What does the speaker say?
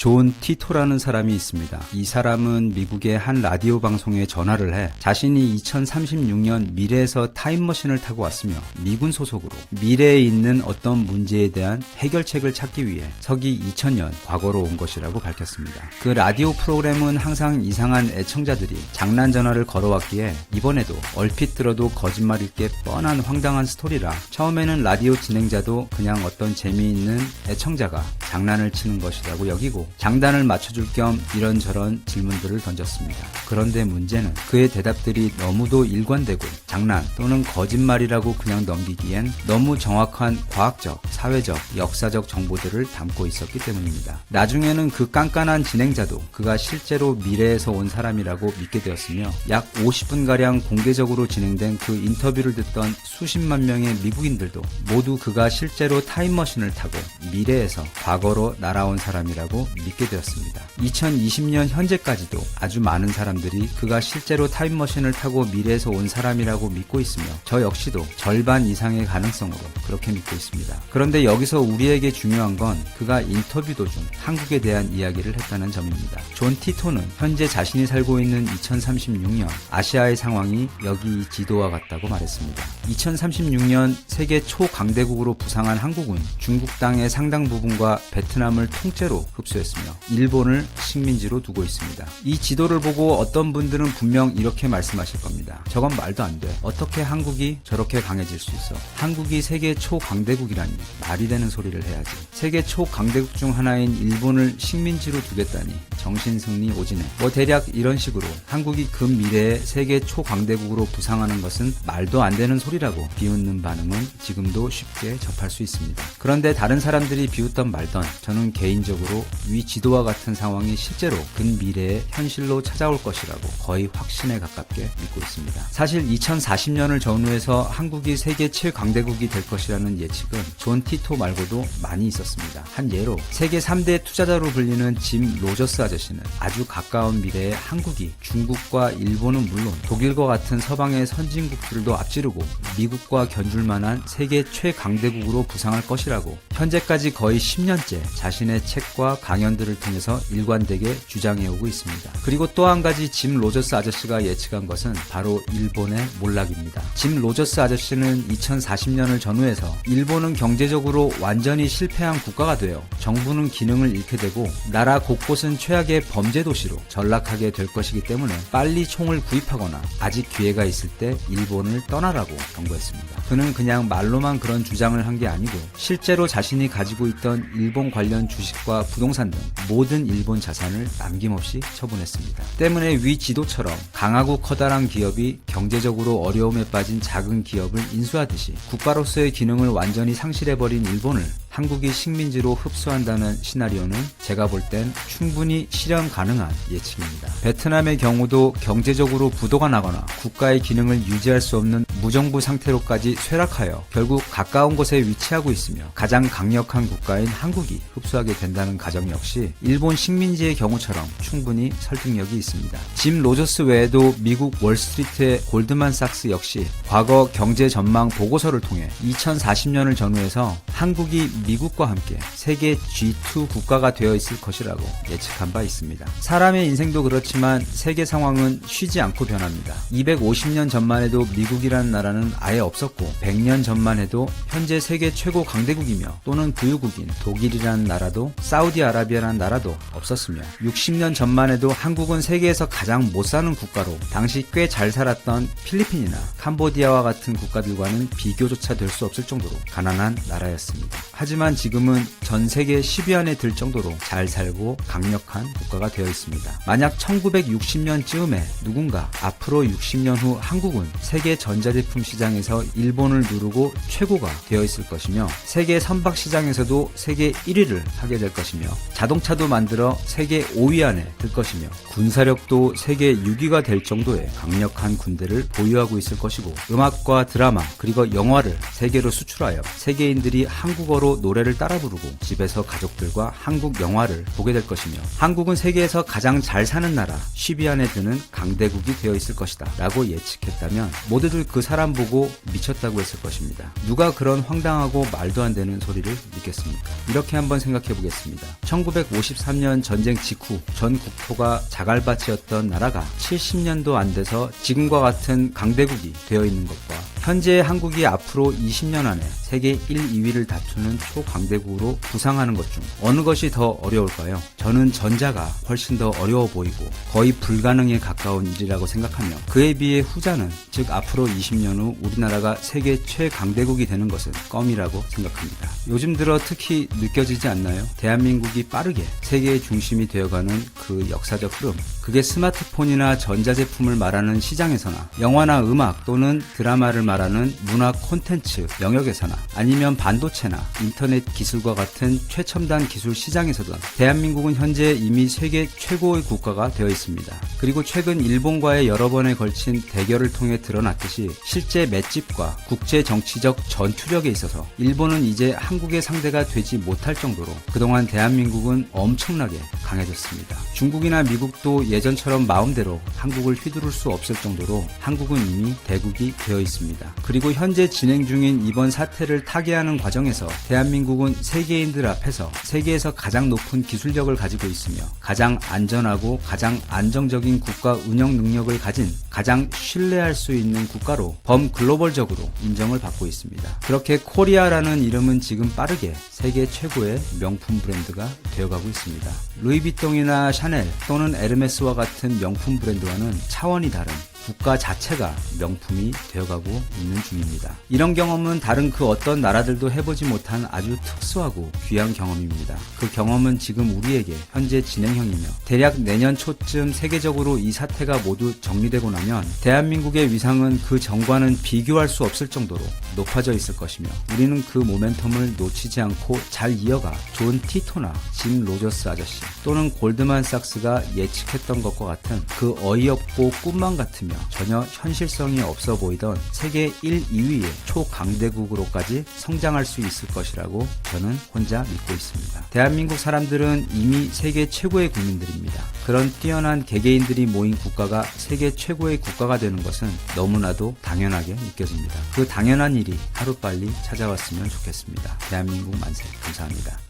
존 티토라는 사람이 있습니다. 이 사람은 미국의 한 라디오 방송에 전화를 해 자신이 2036년 미래에서 타임머신을 타고 왔으며 미군 소속으로 미래에 있는 어떤 문제에 대한 해결책을 찾기 위해 서기 2000년 과거로 온 것이라고 밝혔습니다. 그 라디오 프로그램은 항상 이상한 애청자들이 장난 전화를 걸어왔기에 이번에도 얼핏 들어도 거짓말일 게 뻔한 황당한 스토리라 처음에는 라디오 진행자도 그냥 어떤 재미있는 애청자가 장난을 치는 것이라고 여기고 장단을 맞춰줄 겸 이런저런 질문들을 던졌습니다. 그런데 문제는 그의 대답들이 너무도 일관되고 장난 또는 거짓말이라고 그냥 넘기기엔 너무 정확한 과학적, 사회적, 역사적 정보들을 담고 있었기 때문입니다. 나중에는 그 깐깐한 진행자도 그가 실제로 미래에서 온 사람이라고 믿게 되었으며 약 50분가량 공개적으로 진행된 그 인터뷰를 듣던 수십만 명의 미국인들도 모두 그가 실제로 타임머신을 타고 미래에서 과거로 날아온 사람이라고 믿게 되었습니다. 2020년 현재까지도 아주 많은 사람들이 그가 실제로 타임머신을 타고 미래에서 온 사람이라고 믿고 있으며 저 역시도 절반 이상의 가능성으로 그렇게 믿고 있습니다. 그런데 여기서 우리에게 중요한 건 그가 인터뷰 도중 한국에 대한 이야기를 했다는 점입니다. 존 티토는 현재 자신이 살고 있는 2036년 아시아의 상황이 여기 이 지도와 같다고 말했습니다. 2036년 세계 초강대국으로 부상한 한국은 중국 땅의 상당 부분과 베트남을 통째로 흡수했 으며 일본을 식민지로 두고 있습니다. 이 지도를 보고 어떤 분들은 분명 이렇게 말씀하실 겁니다. 저건 말도 안 돼. 어떻게 한국이 저렇게 강해질 수 있어? 한국이 세계 초강대국이라니 말이 되는 소리를 해야지. 세계 초강대국 중 하나인 일본을 식민지로 두겠다니 정신승리 오지네. 뭐 대략 이런 식으로 한국이 근미래에 세계 초강대국으로 부상하는 것은 말도 안 되는 소리라고 비웃는 반응은 지금도 쉽게 접할 수 있습니다. 그런데 다른 사람들이 비웃던 말던 저는 개인적으로 위 지도와 같은 상황이 실제로 근미래에 현실로 찾아올 것이라고 거의 확신에 가깝게 믿고 있습니다. 사실 2040년을 전후해서 한국이 세계 최강대국이 될 것이라는 예측은 존 티토 말고도 많이 있었습니다. 한 예로 세계 3대 투자자로 불리는 짐 로저스 아저씨는 아주 가까운 미래에 한국이 중국과 일본은 물론 독일과 같은 서방의 선진국들도 앞지르고 미국과 견줄 만한 세계 최강대국으로 부상할 것이라고 현재까지 거의 10년째 자신의 책과 강연 들을 통해서 일관되게 주장해오고 있습니다. 그리고 또 한 가지 짐 로저스 아저씨가 예측한 것은 바로 일본의 몰락입니다. 짐 로저스 아저씨는 2040년을 전후해서 일본은 경제적으로 완전히 실패한 국가가 되어 정부는 기능을 잃게 되고 나라 곳곳은 최악의 범죄 도시로 전락하게 될 것이기 때문에 빨리 총을 구입하거나 아직 기회가 있을 때 일본을 떠나라고 경고했습니다. 그는 그냥 말로만 그런 주장을 한 게 아니고 실제로 자신이 가지고 있던 일본 관련 주식과 부동산 등 모든 일본 자산을 남김없이 처분했습니다. 때문에 위 지도처럼 강하고 커다란 기업이 경제적으로 어려움에 빠진 작은 기업을 인수하듯이 국가로서의 기능을 완전히 상실해버린 일본을 한국이 식민지로 흡수한다는 시나리오는 제가 볼 땐 충분히 실현 가능한 예측입니다. 베트남의 경우도 경제적으로 부도가 나거나 국가의 기능을 유지할 수 없는 무정부 상태로까지 쇠락하여 결국 가까운 곳에 위치하고 있으며 가장 강력한 국가인 한국이 흡수하게 된다는 가정 역시 일본 식민지의 경우처럼 충분히 설득력이 있습니다. 짐 로저스 외에도 미국 월스트리트의 골드만삭스 역시 과거 경제 전망 보고서를 통해 2040년을 전후해서 한국이 미국과 함께 세계 G2 국가가 되어 있을 것이라고 예측한 바 있습니다. 사람의 인생도 그렇지만 세계 상황은 쉬지 않고 변합니다. 250년 전만 해도 미국이라는 나라는 아예 없었고 100년 전만 해도 현재 세계 최고 강대국이며 또는 부유국인 독일이라는 나라도 사우디아라비아라는 나라도 없었으며 60년 전만 해도 한국은 세계에서 가장 못 사는 국가로 당시 꽤 잘 살았던 필리핀이나 캄보디아와 같은 국가들과는 비교조차 될 수 없을 정도로 가난한 나라였습니다. 하지만 지금은 전 세계 10위 안에 들 정도로 잘 살고 강력한 국가가 되어 있습니다. 만약 1960년쯤에 누군가 앞으로 60년 후 한국은 세계 전자제품 시장에서 일본을 누르고 최고가 되어 있을 것이며 세계 선박 시장에서도 세계 1위를 하게 될 것이며 자동차도 만들어 세계 5위 안에 들 것이며 군사력도 세계 6위가 될 정도의 강력한 군대를 보유하고 있을 것이고 음악과 드라마 그리고 영화를 세계로 수출하여 세계인들이 한국어로 노래를 따라 부르고 집에서 가족들과 한국 영화를 보게 될 것이며 한국은 세계에서 가장 잘 사는 나라 10위 안에 드는 강대국이 되어 있을 것이다 라고 예측했다면 모두들 그 사람 보고 미쳤다고 했을 것입니다. 누가 그런 황당하고 말도 안 되는 소리를 믿겠습니까? 이렇게 한번 생각해 보겠습니다. 1953년 2014년 전쟁 직후 전 국토가 자갈밭이었던 나라가 70년도 안 돼서 지금과 같은 강대국이 되어 있는 것과 현재 한국이 앞으로 20년 안에 세계 1, 2위를 다투는 초강대국으로 부상하는 것 중 어느 것이 더 어려울까요? 저는 전자가 훨씬 더 어려워 보이고 거의 불가능에 가까운 일이라고 생각하며 그에 비해 후자는 즉 앞으로 20년 후 우리나라가 세계 최강대국이 되는 것은 껌이라고 생각합니다. 요즘 들어 특히 느껴지지 않나요? 대한민국이 빠르게 세계의 중심이 되어가는 그 역사적 흐름. 그게 스마트폰이나 전자제품을 말하는 시장에서나 영화나 음악 또는 드라마를 말하는 문화 콘텐츠 영역에서나 아니면 반도체나 인터넷 기술과 같은 최첨단 기술 시장에서든 대한민국은 현재 이미 세계 최고의 국가가 되어 있습니다. 그리고 최근 일본과의 여러 번에 걸친 대결을 통해 드러났듯이 실제 맷집과 국제 정치적 전투력에 있어서 일본은 이제 한국의 상대가 되지 못할 정도로 그동안 대한민국은 엄청나게 강해졌습니다. 중국이나 미국도 예전처럼 마음대로 한국을 휘두를 수 없을 정도로 한국은 이미 대국이 되어 있습니다. 그리고 현재 진행 중인 이번 사태를 타개하는 과정에서 대한민국은 세계인들 앞에서 세계에서 가장 높은 기술력을 가지고 있으며 가장 안전하고 가장 안정적인 국가 운영 능력을 가진 가장 신뢰할 수 있는 국가로 범 글로벌적으로 인정을 받고 있습니다. 그렇게 코리아라는 이름은 지금 빠르게 세계 최고의 명품 브랜드가 되어가고 있습니다. 루이비통이나 샤넬 또는 에르메스와 같은 명품 브랜드와는 차원이 다른 국가 자체가 명품이 되어가고 있는 중입니다. 이런 경험은 다른 그 어떤 나라들도 해보지 못한 아주 특수하고 귀한 경험입니다. 그 경험은 지금 우리에게 현재 진행형이며 대략 내년 초쯤 세계적으로 이 사태가 모두 정리되고 나면 대한민국의 위상은 그 전과는 비교할 수 없을 정도로 높아져 있을 것이며 우리는 그 모멘텀을 놓치지 않고 잘 이어가 존 티토나 짐 로저스 아저씨 또는 골드만삭스가 예측했던 것과 같은 그 어이없고 꿈만 같으며 전혀 현실성이 없어 보이던 세계 1, 2위의 초강대국으로까지 성장할 수 있을 것이라고 저는 혼자 믿고 있습니다. 대한민국 사람들은 이미 세계 최고의 국민들입니다. 그런 뛰어난 개개인들이 모인 국가가 세계 최고의 국가가 되는 것은 너무나도 당연하게 느껴집니다. 그 당연한 일이 하루빨리 찾아왔으면 좋겠습니다. 대한민국 만세 감사합니다.